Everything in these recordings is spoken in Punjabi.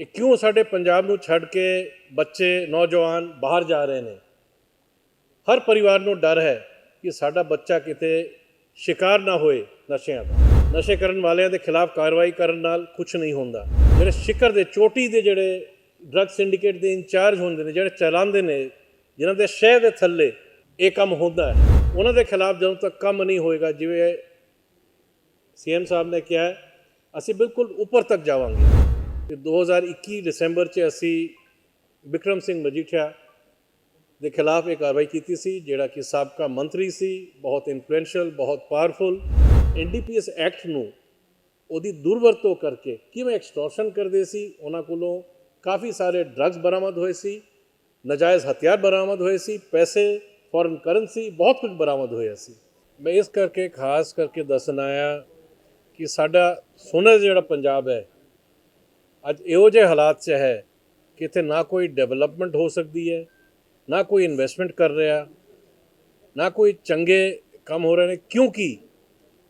ਇਹ ਕਿਉਂ ਸਾਡੇ ਪੰਜਾਬ ਨੂੰ ਛੱਡ ਕੇ ਬੱਚੇ, ਨੌਜਵਾਨ ਬਾਹਰ ਜਾ ਰਹੇ ਨੇ? ਹਰ ਪਰਿਵਾਰ ਨੂੰ ਡਰ ਹੈ ਕਿ ਸਾਡਾ ਬੱਚਾ ਕਿਤੇ ਸ਼ਿਕਾਰ ਨਾ ਹੋਏ ਨਸ਼ਿਆਂ ਦਾ। ਨਸ਼ੇ ਕਰਨ ਵਾਲਿਆਂ ਦੇ ਖਿਲਾਫ ਕਾਰਵਾਈ ਕਰਨ ਨਾਲ ਕੁਝ ਨਹੀਂ ਹੁੰਦਾ। ਜਿਹੜੇ ਸ਼ਿਖਰ ਦੇ, ਚੋਟੀ ਦੇ ਜਿਹੜੇ ਡਰੱਗ ਸਿੰਡੀਕੇਟ ਦੇ ਇੰਚਾਰਜ ਹੁੰਦੇ ਨੇ, ਜਿਹੜੇ ਚਲਾਉਂਦੇ ਨੇ, ਜਿਨ੍ਹਾਂ ਦੇ ਸ਼ਹਿ ਦੇ ਥੱਲੇ ਇਹ ਕੰਮ ਹੁੰਦਾ ਹੈ, ਉਹਨਾਂ ਦੇ ਖਿਲਾਫ ਜਦੋਂ ਤੱਕ ਕੰਮ ਨਹੀਂ ਹੋਏਗਾ, ਜਿਵੇਂ ਸੀਐਮ ਸਾਹਿਬ ਨੇ ਕਿਹਾ ਅਸੀਂ ਬਿਲਕੁਲ ਉੱਪਰ ਤੱਕ ਜਾਵਾਂਗੇ। ਤੇ 2021 ਦਸੰਬਰ 'ਚ ਅਸੀਂ ਵਿਕਰਮ ਸਿੰਘ ਮਜੀਠੀਆ ਦੇ ਖਿਲਾਫ ਇਹ ਕਾਰਵਾਈ ਕੀਤੀ ਸੀ, ਜਿਹੜਾ ਕਿ ਸਾਬਕਾ ਮੰਤਰੀ ਸੀ, ਬਹੁਤ ਇਨਫਲੂਐਂਸ਼ੀਅਲ ਬਹੁਤ ਪਾਵਰਫੁਲ ਐਨਡੀਪੀਐਸ ਐਕਟ ਨੂੰ ਉਹਦੀ ਦੁਰਵਰਤੋਂ ਕਰਕੇ ਕਿਵੇਂ ਐਕਸਟੋਰਸ਼ਨ ਕਰਦੇ ਸੀ, ਉਹਨਾਂ ਕੋਲੋਂ ਕਾਫੀ ਸਾਰੇ ਡਰੱਗਸ ਬਰਾਮਦ ਹੋਏ ਸੀ, ਨਜਾਇਜ਼ ਹਥਿਆਰ ਬਰਾਮਦ ਹੋਏ ਸੀ, ਪੈਸੇ ਫੋਰਨ ਕਰੰਸੀ ਬਹੁਤ ਕੁਝ ਬਰਾਮਦ ਹੋਇਆ ਸੀ। ਮੈਂ ਇਸ ਕਰਕੇ, ਖਾਸ ਕਰਕੇ ਦੱਸਣ ਆਇਆ ਕਿ ਸਾਡਾ ਸੋਨਾ ਜਿਹੜਾ ਪੰਜਾਬ ਹੈ ਅੱਜ ਇਹੋ ਜਿਹੇ ਹਾਲਾਤ 'ਚ ਹੈ ਕਿ ਇੱਥੇ ਨਾ ਕੋਈ ਡਿਵੈਲਪਮੈਂਟ ਹੋ ਸਕਦੀ ਹੈ, ਨਾ ਕੋਈ ਇਨਵੈਸਟਮੈਂਟ ਕਰ ਰਿਹਾ, ਨਾ ਕੋਈ ਚੰਗੇ ਕੰਮ ਹੋ ਰਹੇ ਨੇ, ਕਿਉਂਕਿ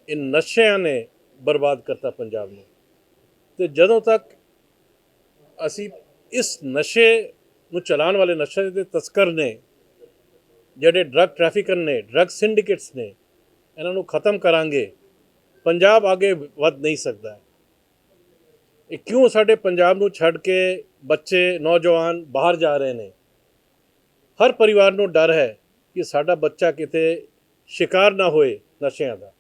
ਇਹ ਨਸ਼ਿਆਂ ਨੇ ਬਰਬਾਦ ਕਰਤਾ ਪੰਜਾਬ ਨੂੰ। ਤੇ ਜਦੋਂ ਤੱਕ ਅਸੀਂ ਇਸ ਨਸ਼ੇ ਨੂੰ ਚਲਾਉਣ ਵਾਲੇ ਨਸ਼ੇ ਦੇ ਤਸਕਰ ਨੇ, ਜਿਹੜੇ ਡਰੱਗ ਟ੍ਰੈਫਿਕਰ ਨੇ ਡਰੱਗ ਸਿੰਡੀਕੇਟਸ ਨੇ, ਇਹਨਾਂ ਨੂੰ ਖਤਮ ਕਰਾਂਗੇ, ਪੰਜਾਬ ਅੱਗੇ ਵੱਧ ਨਹੀਂ ਸਕਦਾ। ਇਹ ਕਿਉਂ ਸਾਡੇ ਪੰਜਾਬ ਨੂੰ ਛੱਡ ਕੇ ਬੱਚੇ, ਨੌਜਵਾਨ ਬਾਹਰ ਜਾ ਰਹੇ ਨੇ? ਹਰ ਪਰਿਵਾਰ ਨੂੰ ਡਰ ਹੈ ਕਿ ਸਾਡਾ ਬੱਚਾ ਕਿਤੇ ਸ਼ਿਕਾਰ ਨਾ ਹੋਏ ਨਸ਼ਿਆਂ ਦਾ।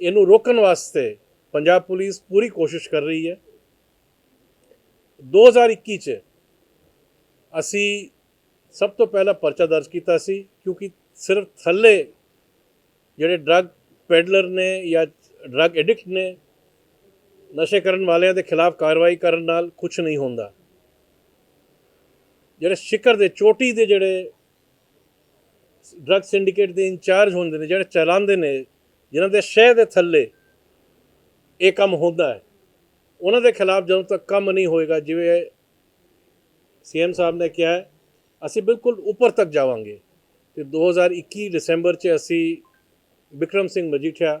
ਇਹਨੂੰ ਰੋਕਣ ਵਾਸਤੇ ਪੰਜਾਬ ਪੁਲਿਸ ਪੂਰੀ ਕੋਸ਼ਿਸ਼ ਕਰ ਰਹੀ ਹੈ। 2021 ਚ ਅਸੀਂ ਸਭ ਤੋਂ ਪਹਿਲਾਂ ਪਰਚਾ ਦਰਜ ਕੀਤਾ ਸੀ ਕਿਉਂਕਿ ਸਿਰਫ ਥੱਲੇ ਜਿਹੜੇ ਡਰੱਗ ਪੈਡਲਰ ਨੇ ਜਾਂ ਡਰੱਗ ਐਡਿਕਟ ਨੇ ਨਸ਼ੇ ਕਰਨ ਵਾਲਿਆਂ ਦੇ ਖਿਲਾਫ ਕਾਰਵਾਈ ਕਰਨ ਨਾਲ ਕੁਝ ਨਹੀਂ ਹੁੰਦਾ। ਜਿਹੜੇ ਸ਼ਿਖਰ ਦੇ, ਚੋਟੀ ਦੇ ਜਿਹੜੇ ਡਰੱਗ ਸਿੰਡੀਕੇਟ ਦੇ ਇੰਚਾਰਜ ਹੁੰਦੇ ਨੇ, ਜਿਹੜੇ ਚਲਾਉਂਦੇ ਨੇ, ਜਿਨ੍ਹਾਂ ਦੇ ਸ਼ਹਿ ਦੇ ਥੱਲੇ ਇਹ ਕੰਮ ਹੁੰਦਾ ਹੈ, ਉਹਨਾਂ ਦੇ ਖਿਲਾਫ ਜਦੋਂ ਤੱਕ ਕੰਮ ਨਹੀਂ ਹੋਏਗਾ, ਜਿਵੇਂ ਸੀਐਮ ਸਾਹਿਬ ਨੇ ਕਿਹਾ ਹੈ, ਅਸੀਂ ਬਿਲਕੁਲ ਉੱਪਰ ਤੱਕ ਜਾਵਾਂਗੇ। ਤੇ 2021 ਦਸੰਬਰ 'ਚ ਅਸੀਂ ਵਿਕਰਮ ਸਿੰਘ ਮਜੀਠੀਆ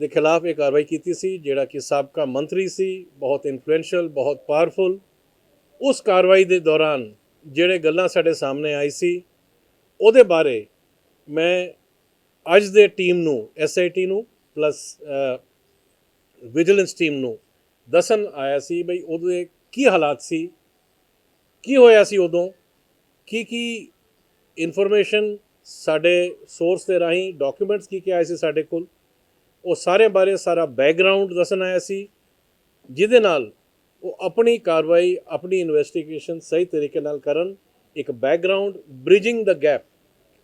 ਦੇ ਖਿਲਾਫ ਇਹ ਕਾਰਵਾਈ ਕੀਤੀ ਸੀ, ਜਿਹੜਾ ਕਿ ਸਾਬਕਾ ਮੰਤਰੀ ਸੀ, ਬਹੁਤ ਇਨਫਲੂਐਂਸ਼ੀਅਲ ਬਹੁਤ ਪਾਵਰਫੁਲ ਉਸ ਕਾਰਵਾਈ ਦੇ ਦੌਰਾਨ ਜਿਹੜੇ ਗੱਲਾਂ ਸਾਡੇ ਸਾਹਮਣੇ ਆਈ ਸੀ, ਉਹਦੇ ਬਾਰੇ ਮੈਂ ਅੱਜ ਦੇ ਟੀਮ ਨੂੰ ਐਸਆਈਟੀ ਨੂੰ ਪਲੱਸ ਵਿਜੀਲੈਂਸ ਟੀਮ ਨੂੰ ਦੱਸਣ ਆਇਆ ਸੀ ਬਈ ਉਹਦੇ ਕੀ ਹਾਲਾਤ ਸੀ, ਕੀ ਹੋਇਆ ਸੀ ਉਦੋਂ, ਕੀ ਕੀ ਇਨਫੋਰਮੇਸ਼ਨ ਸਾਡੇ ਸੋਰਸ ਦੇ ਰਾਹੀਂ ਡਾਕੂਮੈਂਟਸ ਕੀ ਕੀ ਆਏ ਸੀ ਸਾਡੇ ਕੋਲ ਉਹ ਸਾਰੇ ਬਾਰੇ ਸਾਰਾ ਬੈਕਗ੍ਰਾਉਂਡ ਦੱਸਣ ਆਇਆ ਸੀ, ਜਿਹਦੇ ਨਾਲ ਉਹ ਆਪਣੀ ਕਾਰਵਾਈ, ਆਪਣੀ ਇਨਵੈਸਟੀਗੇਸ਼ਨ ਸਹੀ ਤਰੀਕੇ ਨਾਲ ਕਰਨ, ਇੱਕ ਬੈਕਗ੍ਰਾਉਂਡ ਬ੍ਰਿਜਿੰਗ ਦਾ ਗੈਪ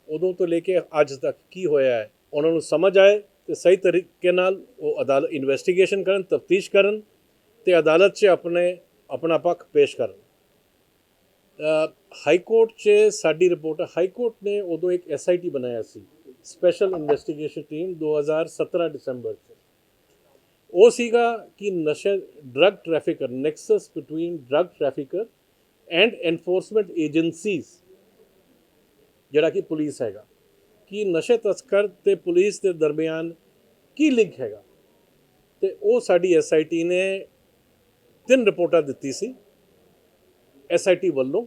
ਉਦੋਂ ਤੋਂ ਲੈ ਕੇ ਅੱਜ ਤੱਕ ਕੀ ਹੋਇਆ ਹੈ, ਉਹਨਾਂ ਨੂੰ ਸਮਝ ਆਏ ਤੇ ਸਹੀ ਤਰੀਕੇ ਨਾਲ ਉਹ ਅਦਾਲਤ ਇਨਵੈਸਟੀਗੇਸ਼ਨ ਕਰਨ, ਤਫਤੀਸ਼ ਕਰਨ ਤੇ ਅਦਾਲਤ 'ਚ ਆਪਣੇ, ਆਪਣਾ ਪੱਖ ਪੇਸ਼ ਕਰਨ। ਹਾਈ ਕੋਰਟ 'ਚ ਸਾਡੀ ਰਿਪੋਰਟ, ਹਾਈ ਕੋਰਟ ਨੇ ਉਦੋਂ ਇੱਕ ਐਸਆਈਟੀ ਬਣਾਇਆ ਸੀ। ਸਪੈਸ਼ਲ ਇਨਵੈਸਟੀਗੇਸ਼ਨ ਟੀਮ 2017 ਦਸੰਬਰ 'ਚ। ਉਹ ਸੀਗਾ ਕਿ ਨਸ਼ਾ, drug trafficker, nexus between drug trafficker and enforcement agencies, ਜਿਹੜਾ ਕਿ ਪੁਲਿਸ ਹੈਗਾ, ਕਿ ਨਸ਼ੇ ਤਸਕਰ ਤੇ ਪੁਲਿਸ ਦੇ ਦਰਮਿਆਨ ਕੀ ਲਿੰਕ ਹੈਗਾ। ਤੇ ਉਹ ਸਾਡੀ ਐਸਆਈਟੀ ਨੇ ਤਿੰਨ ਰਿਪੋਰਟਾਂ ਦਿੱਤੀ ਸੀ ਐਸਆਈਟੀ ਵੱਲੋਂ।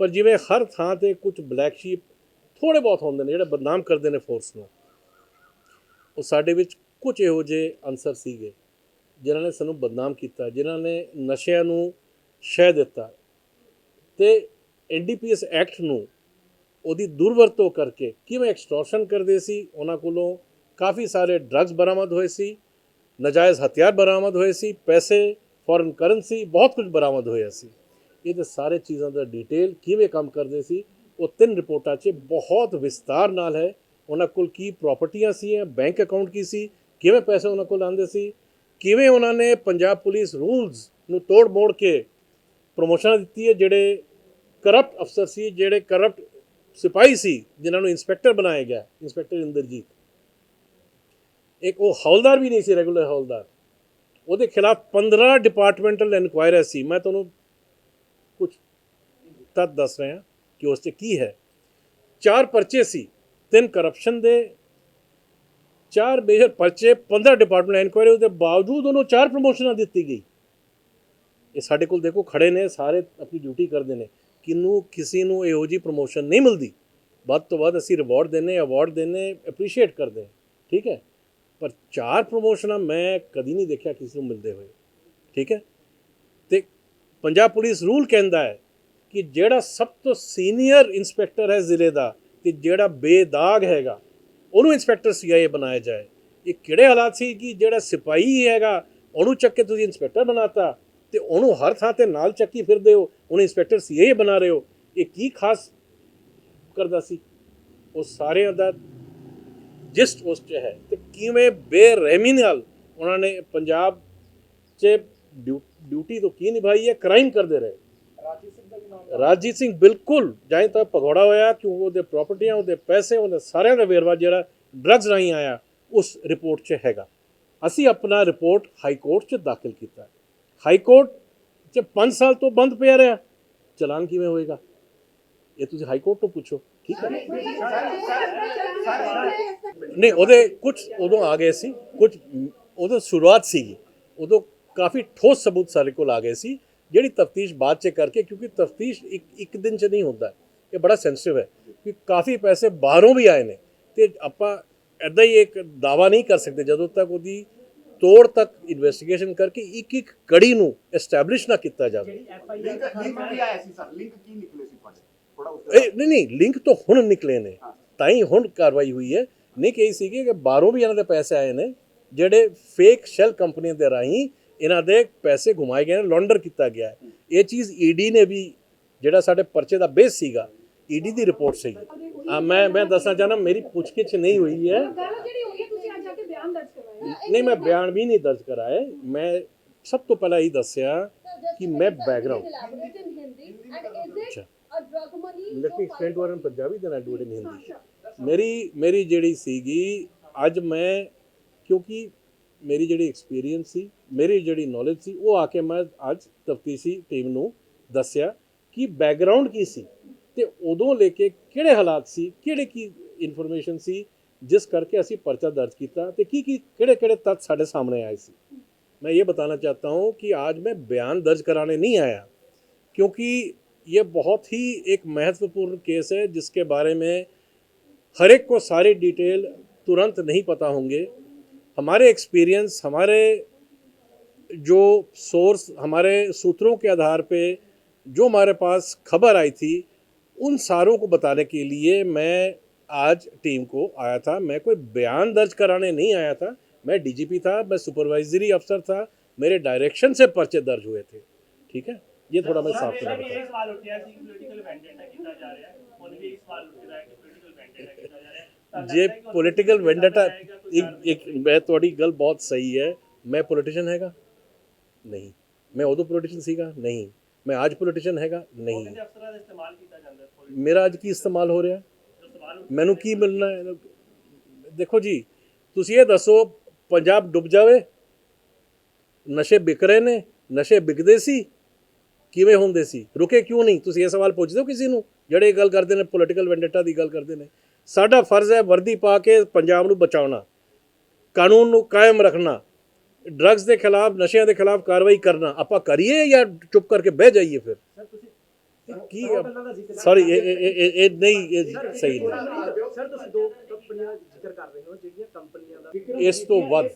ਪਰ ਜਿਵੇਂ ਹਰ ਥਾਂ ਤੇ ਕੁਝ ਬਲੈਕ ਸ਼ੀਪ ਥੋੜੇ ਬਹੁਤ ਹੁੰਦੇ ਨੇ, ਜਿਹੜੇ ਬਦਨਾਮ ਕਰਦੇ ਨੇ ਫੋਰਸ ਨੂੰ, ਉਹ ਸਾਡੇ ਵਿੱਚ ਕੁਝ ਇਹੋ ਜਿਹੇ ਅਨਸਰ ਸੀਗੇ, ਜਿਨ੍ਹਾਂ ਨੇ ਸਾਨੂੰ ਬਦਨਾਮ ਕੀਤਾ, ਜਿਨ੍ਹਾਂ ਨੇ ਨਸ਼ਿਆਂ ਨੂੰ ਸ਼ਹਿ ਦਿੱਤਾ ਤੇ ਐਨਡੀਪੀਐਸ ਐਕਟ ਨੂੰ ਉਹਦੀ ਦੁਰਵਰਤੋਂ ਕਰਕੇ ਕਿਵੇਂ ਐਕਸਟੋਰਸ਼ਨ ਕਰਦੇ ਸੀ, ਉਹਨਾਂ ਕੋਲੋਂ ਕਾਫੀ ਸਾਰੇ ਡਰੱਗਸ ਬਰਾਮਦ ਹੋਏ ਸੀ, ਨਜਾਇਜ਼ ਹਥਿਆਰ ਬਰਾਮਦ ਹੋਏ ਸੀ, ਪੈਸੇ ਫੋਰਨ ਕਰੰਸੀ ਬਹੁਤ ਕੁਝ ਬਰਾਮਦ ਹੋਇਆ ਸੀ। ਇਹਦੇ ਸਾਰੇ ਚੀਜ਼ਾਂ ਦਾ ਡਿਟੇਲ ਕਿਵੇਂ ਕੰਮ ਕਰਦੇ ਸੀ, ਉਹ ਤਿੰਨ ਰਿਪੋਰਟਾਂ 'ਚ ਬਹੁਤ ਵਿਸਤਾਰ ਨਾਲ ਹੈ। ਉਹਨਾਂ ਕੋਲ ਕੀ ਪ੍ਰਾਪਰਟੀਆਂ ਸੀ ਬੈਂਕ ਅਕਾਊਂਟ ਕੀ ਸੀ, ਕਿਵੇਂ ਪੈਸੇ ਉਹਨਾਂ ਕੋਲ ਆਉਂਦੇ ਸੀ, ਕਿਵੇਂ ਉਹਨਾਂ ਨੇ ਪੰਜਾਬ ਪੁਲਿਸ ਰੂਲਸ ਨੂੰ ਤੋੜ ਮੋੜ ਕੇ ਪ੍ਰਮੋਸ਼ਨਾਂ ਦਿੱਤੀ ਹੈ, ਜਿਹੜੇ ਕਰਪਟ ਅਫਸਰ ਸੀ, ਜਿਹੜੇ ਕਰਪਟ ਸਿਪਾਹੀ ਸੀ, ਜਿਨ੍ਹਾਂ ਨੂੰ ਇੰਸਪੈਕਟਰ ਬਣਾਇਆ ਗਿਆ ਇੰਸਪੈਕਟਰ ਇੰਦਰਜੀਤ। ਇੱਕ ਉਹ ਹੌਲਦਾਰ ਵੀ ਨਹੀਂ ਸੀ ਰੈਗੂਲਰ ਹੌਲਦਾਰ। ਉਹਦੇ ਖਿਲਾਫ 15 ਡਿਪਾਰਟਮੈਂਟਲ ਇਨਕੁਆਇਰੀ ਸੀ। ਮੈਂ ਤੁਹਾਨੂੰ ਕੁਝ ਤੱਥ ਦੱਸ ਰਹੇ ਹਾਂ ਕਿ ਉਸ 'ਤੇ ਕੀ ਹੈ। ਚਾਰ ਪਰਚੇ ਸੀ, ਤਿੰਨ ਕਰਪਸ਼ਨ ਦੇ, ਚਾਰ ਮੇਜਰ ਪਰਚੇ 15 ਡਿਪਾਰਟਮੈਂਟ ਇਨਕੁਆਇਰੀ ਉਹਦੇ ਬਾਵਜੂਦ ਉਹਨੂੰ ਚਾਰ ਪ੍ਰਮੋਸ਼ਨਾਂ ਦਿੱਤੀ ਗਈ। ਇਹ ਸਾਡੇ ਕੋਲ ਦੇਖੋ ਖੜੇ ਨੇ, ਸਾਰੇ ਆਪਣੀ ਡਿਊਟੀ ਕਰਦੇ ਨੇ। ਕਿਨੂੰ ਕਿਸੇ ਨੂੰ ਇਹੋ ਜੀ ਪ੍ਰਮੋਸ਼ਨ ਨਹੀਂ ਮਿਲਦੀ। ਵੱਧ ਤੋਂ ਵੱਧ ਅਸੀਂ ਰਿਵਾਰਡ ਦਿੰਨੇ ਅਵਾਰਡ ਦਿੰਨੇ ਐਪਰੀਸ਼ੀਏਟ ਕਰਦੇ ਠੀਕ ਹੈ। ਪਰ ਚਾਰ ਪ੍ਰਮੋਸ਼ਨਾਂ ਮੈਂ ਕਦੀ ਨਹੀਂ ਦੇਖਿਆ ਕਿਸੇ ਨੂੰ ਮਿਲਦੇ ਹੋਏ, ਠੀਕ ਹੈ। ਤੇ ਪੰਜਾਬ ਪੁਲਿਸ ਰੂਲ ਕਹਿੰਦਾ ਹੈ ਕਿ ਜਿਹੜਾ ਸਭ ਤੋਂ ਸੀਨੀਅਰ ਇੰਸਪੈਕਟਰ ਹੈ ਜ਼ਿਲ੍ਹੇ ਦਾ ਤੇ ਜਿਹੜਾ ਬੇਦਾਗ ਹੈਗਾ, ਉਹਨੂੰ ਇੰਸਪੈਕਟਰ ਸੀਆਈਏ ਬਣਾਇਆ ਜਾਏ। ਇਹ ਕਿਹੜੇ ਹਾਲਾਤ ਸੀ ਕਿ ਜਿਹੜਾ ਸਿਪਾਹੀ ਹੈਗਾ, ਉਹਨੂੰ ਚੱਕ ਕੇ ਤੁਸੀਂ ਇੰਸਪੈਕਟਰ ਬਣਾਤਾ ਤੇ ਉਹਨੂੰ ਹਰ ਥਾਂ ਤੇ ਨਾਲ ਚੱਕੀ ਫਿਰਦੇ ਹੋ, ਉਹਨੂੰ ਇੰਸਪੈਕਟਰ ਸੀਆਈਏ ਬਣਾ ਰਹੇ ਹੋ। ਇਹ ਕੀ ਖਾਸ ਕਰਦਾ ਸੀ? ਉਹ ਸਾਰਿਆਂ ਦਾ ਜਿਸਟ ਉਸ 'ਚ ਹੈ ਤੇ ਕਿਵੇਂ ਬੇਰਹਿਮੀ ਨਾਲ ਉਹਨਾਂ ਨੇ ਪੰਜਾਬ 'ਚ ਡਿਊਟੀ ਤੋਂ ਕੀ ਨਿਭਾਈ ਹੈ? ਕ੍ਰਾਈਮ ਕਰਦੇ ਰਹੇ। ਰਾਜੀਤ ਸਿੰਘ ਬਿਲਕੁਲ ਜਾਇ ਤਾਂ ਭਗੌੜਾ ਹੋਇਆ, ਕਿਉਂ ਉਹਦੇ ਪ੍ਰਾਪਰਟੀਆਂ ਉਹਦੇ ਪੈਸੇ ਉਹਦੇ ਸਾਰਿਆਂ ਦਾ ਵੇਰਵਾ ਜਿਹੜਾ ਡਰੱਗਸ ਰਾਹੀਂ ਆਇਆ, ਉਸ ਰਿਪੋਰਟ 'ਚ ਹੈਗਾ। ਅਸੀਂ ਆਪਣਾ ਰਿਪੋਰਟ ਹਾਈ ਕੋਰਟ 'ਚ ਦਾਖਲ ਕੀਤਾ। ਹਾਈ ਕੋਰਟ 'ਚ 5 ਸਾਲ ਤੋਂ ਬੰਦ ਪਿਆ ਰਿਹਾ। ਚਲਾਨ ਕਿਵੇਂ ਹੋਏਗਾ? ਇਹ ਤੁਸੀਂ ਹਾਈ ਕੋਰਟ ਤੋਂ ਪੁੱਛੋ, ਠੀਕ ਹੈ? ਨਹੀਂ, ਉਹਦੇ ਕੁਝ ਉਦੋਂ ਆ ਗਏ ਸੀ ਕੁਝ ਉਦੋਂ ਸ਼ੁਰੂਆਤ ਸੀਗੀ। ਉਦੋਂ ਕਾਫੀ ਠੋਸ ਸਬੂਤ ਸਾਡੇ ਕੋਲ ਆ ਗਏ ਸੀ ਜਿਹੜੀ ਤਫਤੀਸ਼ ਬਾਅਦ ਚ ਕਰਕੇ ਕਿਉਂਕਿ ਤਫਤੀਸ਼ ਇੱਕ ਇੱਕ ਦਿਨ ਚ ਨਹੀਂ ਹੁੰਦਾ। ਇਹ ਬੜਾ ਸੈਂਸਿਟਿਵ ਹੈ ਕਿ ਕਾਫੀ ਪੈਸੇ ਬਾਹਰੋਂ ਵੀ ਆਏ ਨੇ। ਤੇ ਆਪਾਂ ਐਦਾਂ ਹੀ ਇੱਕ ਦਾਵਾ ਨਹੀਂ ਕਰ ਸਕਦੇ ਜਦੋਂ ਤੱਕ ਉਹਦੀ ਤੋੜ ਤੱਕ ਇਨਵੈਸਟੀਗੇਸ਼ਨ ਕਰਕੇ ਇੱਕ ਇੱਕ ਕੜੀ ਨੂੰ ਐਸਟੈਬਲਿਸ਼ ਨਾ ਕੀਤਾ ਜਾਵੇ। ਲਿੰਕ ਲਿੰਕ ਕੀ ਆਇਆ ਸੀ ਸਰ। ਲਿੰਕ ਕੀ ਨਿਕਲੇ ਸੀ ਤੁਹਾਡੇ? ਥੋੜਾ ਉਸ ਇਹ ਨਹੀਂ ਨਹੀਂ ਲਿੰਕ ਤਾਂ ਹੁਣ ਨਿਕਲੇ ਨੇ। ਤਾਂ ਹੀ ਹੁਣ ਕਾਰਵਾਈ ਹੋਈ ਹੈ। ਨਹੀਂ ਕਿ ਇਹ ਸੀਗੀ ਕਿ ਬਾਹਰੋਂ ਵੀ ਇਹਨਾਂ ਦੇ ਪੈਸੇ ਆਏ ਨੇ ਜਿਹੜੇ ਫੇਕ ਸ਼ੈਲ ਕੰਪਨੀਆਂ ਦੇ ਰਾਹੀਂ ਇਹਨਾਂ ਦੇ ਪੈਸੇ ਘੁਮਾਏ ਗਏ ਨੇ ਲੌਂਡਰ ਕੀਤਾ ਗਿਆ ਹੈ। ਇਹ ਚੀਜ਼ ਈਡੀ ਨੇ ਵੀ ਜਿਹੜਾ ਸਾਡੇ ਪਰਚੇ ਦਾ ਬੇਸ ਸੀਗਾ ਈਡੀ ਦੀ ਰਿਪੋਰਟ ਸੀ ਆ ਮੈਂ ਮੈਂ ਦੱਸਣਾ ਚਾਹਨਾ ਮੇਰੀ ਪੁੱਛਗਿੱਛ ਨਹੀਂ ਹੋਈ ਹੈ। ਨਹੀਂ ਮੈਂ ਬਿਆਨ ਵੀ ਨਹੀਂ ਦਰਜ ਕਰਾਇਆ। ਮੈਂ ਸਭ ਤੋਂ ਪਹਿਲਾਂ ਇਹ ਦੱਸਿਆ ਕਿ ਮੈਂ background- ਅੱਛਾ। Let me explain to in Punjabi Hindi. ਮੇਰੀ ਮੇਰੀ ਜਿਹੜੀ ਸੀਗੀ ਅੱਜ ਮੈਂ ਕਿਉਂਕਿ ਮੇਰੀ ਜਿਹੜੀ ਐਕਸਪੀਰੀਅੰਸ ਸੀ ਮੇਰੀ ਜਿਹੜੀ ਨੌਲੇਜ ਸੀ ਉਹ ਆ ਕੇ ਮੈਂ ਅੱਜ ਤਫਤੀਸ਼ੀ ਟੀਮ ਨੂੰ ਦੱਸਿਆ ਕਿ ਬੈਕਗ੍ਰਾਉਂਡ ਕੀ ਸੀ ਤੇ ਉਦੋਂ ਲੈ ਕੇ ਕਿਹੜੇ ਹਾਲਾਤ ਸੀ ਕਿਹੜੇ ਕੀ ਇਨਫੋਰਮੇਸ਼ਨ ਸੀ ਜਿਸ ਕਰਕੇ ਅਸੀਂ ਪਰਚਾ ਦਰਜ ਕੀਤਾ ਤੇ ਕੀ ਕੀ ਕਿਹੜੇ ਕਿਹੜੇ ਤੱਥ ਸਾਡੇ ਸਾਹਮਣੇ ਆਏ ਸੀ मैं ये बताना चाहता हूँ कि आज मैं बयान दर्ज कराने नहीं आया क्योंकि ये बहुत ही एक महत्वपूर्ण केस है जिसके बारे में हर एक को सारी डिटेल तुरंत नहीं पता होंगे हमारे एक्सपीरियंस हमारे जो सोर्स हमारे सूत्रों के आधार पे जो हमारे पास खबर आई थी उन सारों को बताने के लिए मैं आज टीम को आया था। मैं कोई बयान दर्ज कराने नहीं आया था। मैं डीजीपी था मैं सुपरवाइजरी अफसर था मेरे डायरेक्शन से पर्चे दर्ज हुए थे। ठीक है? ये थोड़ा मैं साफ़ करना चाहता जे पॉलिटिकल वेंडेटा एक एक मैं थोड़ी गल बहुत सही है। मैं पॉलिटिशियन हैगा? ਨਹੀਂ। ਮੈਂ ਉਦੋਂ ਪੋਲੀਟੀਸ਼ੀਅਨ ਸੀਗਾ? ਨਹੀਂ। ਮੈਂ ਅੱਜ ਪੋਲੀਟੀਸ਼ੀਅਨ ਹੈਗਾ? ਨਹੀਂ। ਕਹਿੰਦੇ ਅਫਸਰਾਂ ਦਾ ਇਸਤੇਮਾਲ ਕੀਤਾ ਜਾਂਦਾ ਹੈ police ਮੇਰਾ ਅੱਜ ਕੀ ਇਸਤੇਮਾਲ ਹੋ ਰਿਹਾ? ਮੈਨੂੰ ਕੀ ਮਿਲਣਾ ਹੈ? ਦੇਖੋ ਜੀ ਤੁਸੀਂ ਇਹ ਦੱਸੋ ਪੰਜਾਬ ਡੁੱਬ ਜਾਵੇ? ਨਸ਼ੇ ਵਿਕ ਰਹੇ ਨੇ? ਨਸ਼ੇ ਵਿਕਦੇ ਸੀ? ਕਿਵੇਂ ਹੁੰਦੇ ਸੀ? ਰੁਕੇ ਕਿਉਂ ਨਹੀਂ? ਤੁਸੀਂ ਇਹ ਸਵਾਲ ਪੁੱਛਦੇ ਹੋ ਕਿਸੇ ਨੂੰ? ਜਿਹੜੇ ਗੱਲ ਕਰਦੇ ਨੇ ਪੋਲੀਟੀਕਲ ਵੈਂਡੇਟਾ ਦੀ ਗੱਲ ਕਰਦੇ ਨੇ। ਸਾਡਾ ਫਰਜ਼ ਹੈ ਵਰਦੀ ਪਾ ਕੇ ਪੰਜਾਬ ਨੂੰ ਬਚਾਉਣਾ। ਕਾਨੂੰਨ ਨੂੰ ਕਾਇਮ ਰੱਖਣਾ। ਡਰੱਗਸ ਦੇ ਖਿਲਾਫ ਨਸ਼ਿਆਂ ਦੇ ਖਿਲਾਫ ਕਾਰਵਾਈ ਕਰਨਾ ਆਪਾਂ ਕਰੀਏ ਜਾਂ ਚੁੱਪ ਕਰਕੇ ਬਹਿ ਜਾਈਏ ਫਿਰ? ਕੀ ਸੌਰੀ ਇਹ ਨਹੀਂ ਇਹ ਸਹੀ ਨਹੀਂ। ਸਰ ਤੁਸੀਂ ਦੋ ਕੰਪਨੀਆਂ ਦਾ ਜ਼ਿਕਰ ਕਰ ਰਹੇ ਹੋ ਜਿਹੜੀਆਂ ਕੰਪਨੀਆਂ ਦਾ ਇਸ ਤੋਂ ਵੱਧ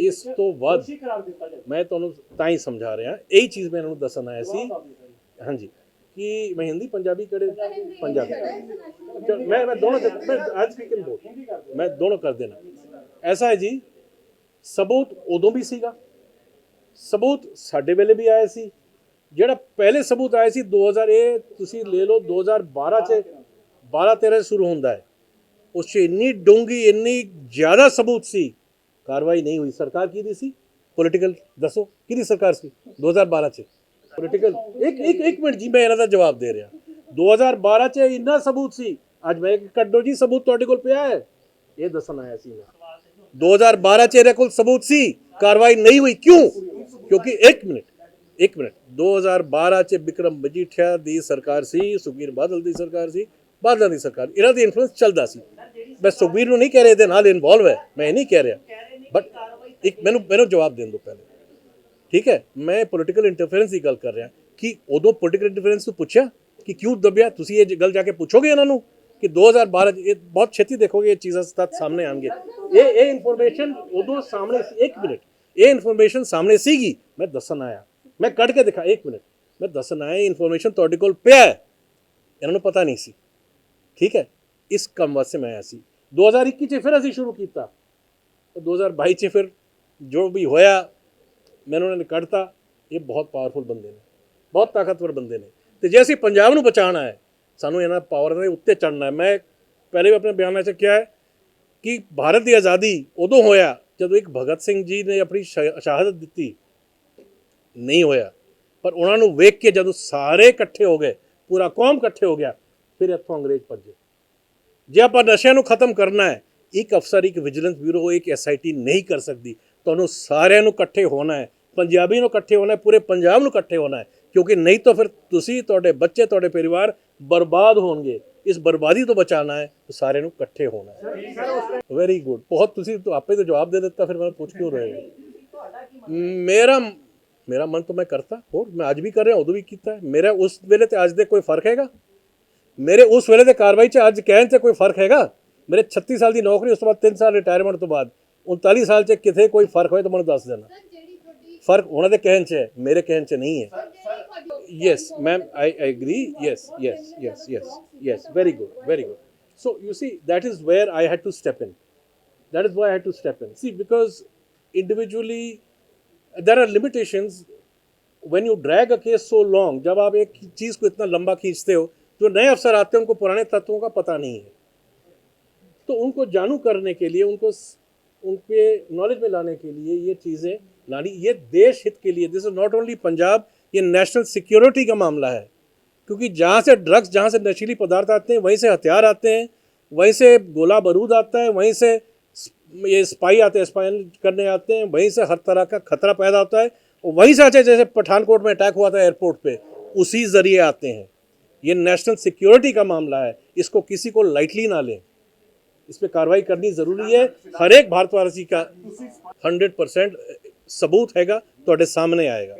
ਇਸ ਤੋਂ ਵੱਧ ਕਰਾਰ ਦਿੱਤਾ ਜਾਂਦਾ ਮੈਂ ਤੁਹਾਨੂੰ ਤਾਂ ਹੀ ਸਮਝਾ ਰਿਹਾ ਇਹੀ ਚੀਜ਼ ਮੈਂ ਇਹਨਾਂ ਨੂੰ ਦੱਸਣ ਆਇਆ ਸੀ। ਹਾਂਜੀ। ਕਿ ਮੈਂ ਹਿੰਦੀ ਪੰਜਾਬੀ ਕਿਹੜੇ? ਪੰਜਾਬੀ। ਮੈਂ ਮੈਂ ਦੋਨੋਂ ਕਰ- ਮੈਂ ਅੱਜ ਇਨ ਬੋਥ ਮੈਂ ਦੋਨੋਂ ਕਰ ਦੇਣਾ। ਐਸਾ ਹੈ ਜੀ ਸਬੂਤ ਉਦੋਂ ਵੀ ਸੀਗਾ। ਸਬੂਤ ਸਾਡੇ ਵੇਲੇ ਵੀ ਆਇਆ ਸੀ। ਜਿਹੜਾ ਪਹਿਲੇ ਸਬੂਤ ਆਇਆ ਸੀ 2000 ਇਹ ਤੁਸੀਂ ਲੈ ਲਓ 2012 ਚ 12 13 ਸ਼ੁਰੂ ਹੁੰਦਾ ਹੈ। ਉਸ 'ਚ ਇੰਨੀ ਡੂੰਗੀ ਇੰਨੀ ਜ਼ਿਆਦਾ ਸਬੂਤ ਸੀ। ਕਾਰਵਾਈ ਨਹੀਂ ਹੋਈ। ਸਰਕਾਰ ਕੀ ਦੀ ਸੀ? ਪੋਲੀਟੀਕਲ ਦੱਸੋ ਕਿਹਦੀ ਸਰਕਾਰ ਸੀ 2012 ਚ? ਪੋਲੀਟੀਕਲ ਇੱਕ ਇੱਕ ਇੱਕ ਮਿੰਟ ਜੀ, ਮੈਂ ਇਹਨਾਂ ਦਾ ਜਵਾਬ ਦੇ ਰਿਹਾ। 2012 ਚ ਇੰਨਾ ਸਬੂਤ ਸੀ। ਅੱਜ ਮੈਂ ਕੱਢੋ ਜੀ, ਸਬੂਤ ਤੁਹਾਡੇ ਕੋਲ ਪਿਆ ਹੈ। ਇਹ ਦੱਸਣ ਆਇਆ ਸੀ ਮੈਂ। 2012 ਚ ਇਹਦੇ ਕੋਲ ਸਬੂਤ ਸੀ, ਕਾਰਵਾਈ ਨਹੀਂ ਹੋਈ। ਕਿਉਂ? ਕਿਉਂਕਿ ਇੱਕ ਮਿੰਟ ਇੱਕ ਮਿੰਟ। 2012 ਚ ਵਿਕਰਮ ਮਜੀਠੀਆ ਦੀ ਸਰਕਾਰ ਸੀ, ਸੁਖਬੀਰ ਬਾਦਲ ਦੀ ਸਰਕਾਰ ਸੀ, ਬਾਦਲਾਂ ਦੀ ਸਰਕਾਰ। ਇਹਨਾਂ ਦੀ ਇਨਫਲੂਐਂਸ ਚੱਲਦਾ ਸੀ। ਮੈਂ ਸੁਖਬੀਰ ਨੂੰ ਨਹੀਂ ਕਹਿ ਰਿਹਾ, ਇਹਦੇ ਨਾਲ ਇਨਵੋਲਵ ਹੈ। ਮੈਂ ਇਹ ਨਹੀਂ ਕਹਿ ਰਿਹਾ। ਬਟ ਇੱਕ ਮੈਨੂੰ ਮੈਨੂੰ ਜਵਾਬ ਦੇਣ ਦਿਓ ਪਹਿਲੇ। ਠੀਕ ਹੈ? ਮੈਂ ਪੋਲੀਟੀਕਲ ਇੰਟਰਫੇਰੈਂਸ ਦੀ ਗੱਲ ਕਰ ਰਿਹਾ। ਕਿ ਉਦੋਂ ਪੋਲੀਟੀਕਲ ਇੰਟਰਫੇਰੈਂਸ ਨੂੰ ਪੁੱਛਿਆ ਕਿ ਕਿਉਂ ਦਬਿਆ? ਤੁਸੀਂ ਇਹ ਗੱਲ ਜਾ ਕੇ ਪੁੱਛੋਗੇ ਇਹਨਾਂ ਨੂੰ? ਕਿ 2012 'ਚ ਇਹ ਬਹੁਤ ਛੇਤੀ ਦੇਖੋਗੇ ਇਹ ਚੀਜ਼ਾਂ ਸਤਤ ਸਾਹਮਣੇ ਆਣਗੇ ਇਹ ਇਹ ਇਨਫੋਰਮੇਸ਼ਨ ਉਦੋਂ ਸਾਹਮਣੇ ਸੀ ਇੱਕ ਮਿੰਟ ਇਹ ਇਨਫੋਰਮੇਸ਼ਨ ਸਾਹਮਣੇ ਸੀਗੀ ਮੈਂ ਦੱਸਣ ਆਇਆ ਮੈਂ ਕੱਢ ਕੇ ਦਿਖਾ ਇੱਕ ਮਿੰਟ ਮੈਂ ਦੱਸਣ ਆਇਆ ਇਹ ਇਨਫੋਰਮੇਸ਼ਨ ਤੁਹਾਡੇ ਕੋਲ ਪਿਆ ਇਹਨਾਂ ਨੂੰ ਪਤਾ ਨਹੀਂ ਸੀ ਠੀਕ ਹੈ ਇਸ ਕੰਮ ਵਾਸਤੇ ਮੈਂ ਆਇਆ ਸੀ 2021 ਚ ਫਿਰ ਅਸੀਂ ਸ਼ੁਰੂ ਕੀਤਾ ਤੇ 2022 ਚ ਫਿਰ ਜੋ ਵੀ ਹੋਇਆ ਮੈਨੂੰ ਉਹਨਾਂ ਨੇ ਕੱਢਤਾ ਇਹ ਬਹੁਤ ਪਾਵਰਫੁਲ ਬੰਦੇ ਨੇ ਬਹੁਤ ਤਾਕਤਵਰ ਬੰਦੇ ਨੇ ਤੇ ਜੇ ਅਸੀਂ ਪੰਜਾਬ ਨੂੰ ਬਚਾਉਣਾ ਹੈ ਸਾਨੂੰ ਇਹਨਾਂ ਪਾਵਰ ਦੇ ਉੱਤੇ ਚੜਨਾ ਹੈ। ਮੈਂ ਪਹਿਲੇ ਵੀ ਆਪਣੇ ਬਿਆਨਾਂ 'ਚ ਕਿਹਾ ਹੈ ਕਿ ਭਾਰਤ ਦੀ ਆਜ਼ਾਦੀ ਉਦੋਂ ਹੋਇਆ ਜਦੋਂ ਇੱਕ ਭਗਤ ਸਿੰਘ ਜੀ ਨੇ ਆਪਣੀ ਸ਼ਹਾਦਤ ਦਿੱਤੀ। ਨਹੀਂ ਹੋਇਆ। ਪਰ ਉਹਨਾਂ ਨੂੰ ਵੇਖ ਕੇ ਜਦੋਂ ਸਾਰੇ ਇਕੱਠੇ ਹੋ ਗਏ, ਪੂਰਾ ਕੌਮ ਇਕੱਠੇ ਹੋ ਗਿਆ, ਫਿਰ ਇੱਥੋਂ ਅੰਗਰੇਜ਼ ਭੱਜੇ। ਜੇ ਆਪਾਂ ਨਸ਼ਿਆਂ ਨੂੰ ਖਤਮ ਕਰਨਾ ਹੈ, ਇੱਕ ਅਫਸਰ, ਇੱਕ ਵਿਜੀਲੈਂਸ ਬਿਊਰੋ, ਇੱਕ ਐਸਆਈਟੀ ਨਹੀਂ ਕਰ ਸਕਦੀ। ਤੁਹਾਨੂੰ ਸਾਰਿਆਂ ਨੂੰ ਇਕੱਠੇ ਹੋਣਾ ਹੈ, ਪੰਜਾਬੀ ਨੂੰ ਇਕੱਠੇ ਹੋਣਾ ਹੈ, ਪੂਰੇ ਪੰਜਾਬ ਨੂੰ ਇਕੱਠੇ ਹੋਣਾ ਹੈ। ਕਿਉਂਕਿ ਨਹੀਂ ਤਾਂ ਫਿਰ ਤੁਸੀਂ, ਤੁਹਾਡੇ ਬੱਚੇ, ਤੁਹਾਡੇ ਪਰਿਵਾਰ ਬਰਬਾਦ ਹੋਣਗੇ ਇਸ ਬਰਬਾਦੀ ਤੋਂ ਬਚਾਉਣਾ ਹੈ ਤਾਂ ਸਾਰਿਆਂ ਨੂੰ ਇਕੱਠੇ ਹੋਣਾ ਹੈ। ਵੈਰੀ ਗੁੱਡ ਬਹੁਤ ਤੁਸੀਂ ਤਾਂ ਆਪੇ ਤਾਂ ਜਵਾਬ ਦੇ ਦਿੱਤਾ ਫਿਰ ਮੈਂ ਪੁੱਛ ਕਿਉਂ ਰਹੇ ਹੋ? ਮੇਰਾ ਮੇਰਾ ਮਨ ਤਾਂ ਮੈਂ ਕਰਤਾ ਹੋਰ ਮੈਂ ਅੱਜ ਵੀ ਕਰ ਰਿਹਾ ਉਦੋਂ ਵੀ ਕੀਤਾ ਮੇਰਾ ਉਸ ਵੇਲੇ ਤੇ ਅੱਜ ਦੇ ਕੋਈ ਫ਼ਰਕ ਹੈਗਾ? ਮੇਰੇ ਉਸ ਵੇਲੇ ਦੇ ਕਾਰਵਾਈ 'ਚ ਅੱਜ ਕਹਿਣ 'ਚ ਕੋਈ ਫ਼ਰਕ ਹੈਗਾ? ਮੇਰੇ 36 ਸਾਲ ਦੀ ਨੌਕਰੀ ਉਸ ਤੋਂ ਬਾਅਦ 3 ਸਾਲ ਰਿਟਾਇਰਮੈਂਟ ਤੋਂ ਬਾਅਦ 39 ਸਾਲ 'ਚ ਕਿਥੇ ਕੋਈ ਫ਼ਰਕ ਹੋਏ ਤਾਂ ਮੈਨੂੰ ਦੱਸ ਦੇਣਾ। ਫ਼ਰਕ ਉਹਨਾਂ ਦੇ ਕਹਿਣ 'ਚ ਹੈ ਮੇਰੇ ਕਹਿਣ 'ਚ ਨਹੀਂ ਹੈ। Yes ma'am i, agree yes yes yes yes yes very good very good so you see that is where i had to step in that is why i had to step in see because individually there are limitations when you drag a case so long जब आप एक चीज़ को इतना लंबा खींचते हो जो नए अफसर आते हैं उनको पुराने तत्वों का पता नहीं है तो उनको जानू करने के लिए उनको उनके नॉलेज में लाने के लिए ये चीज़ें लानी ये देश हित के लिए this is not only Punjab ये नेशनल सिक्योरिटी का मामला है। क्योंकि जहाँ से ड्रग्स, जहाँ से नशीली पदार्थ आते हैं, वहीं से हथियार आते हैं, वहीं से गोला बारूद आता है, वहीं से ये स्पाई आते हैं स्पाइन करने आते हैं, वहीं से हर तरह का खतरा पैदा होता है और वहीं से आते जैसे पठानकोट में अटैक हुआ था एयरपोर्ट पर उसी ज़रिए आते हैं। ये नेशनल सिक्योरिटी का मामला है। इसको किसी को लाइटली ना लें। इस पर कार्रवाई करनी ज़रूरी है। हर एक भारतवासी का हंड्रेड परसेंट सबूत हैगा तो सामने आएगा।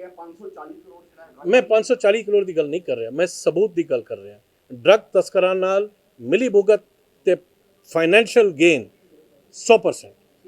ਮੈਂ 540 ਕਰੋੜ ਦੀ ਗੱਲ ਨਹੀਂ ਕਰ ਰਿਹਾ, ਮੈਂ ਸਬੂਤ ਦੀ ਗੱਲ ਕਰ ਰਿਹਾ। ਡਰੱਗ ਤਸਕਰਾਂ ਨਾਲ ਮਿਲੀ ਭੁਗਤ ਤੇ ਫਾਈਨੈਂਸ਼ੀਅਲ ਗੇਨ 100%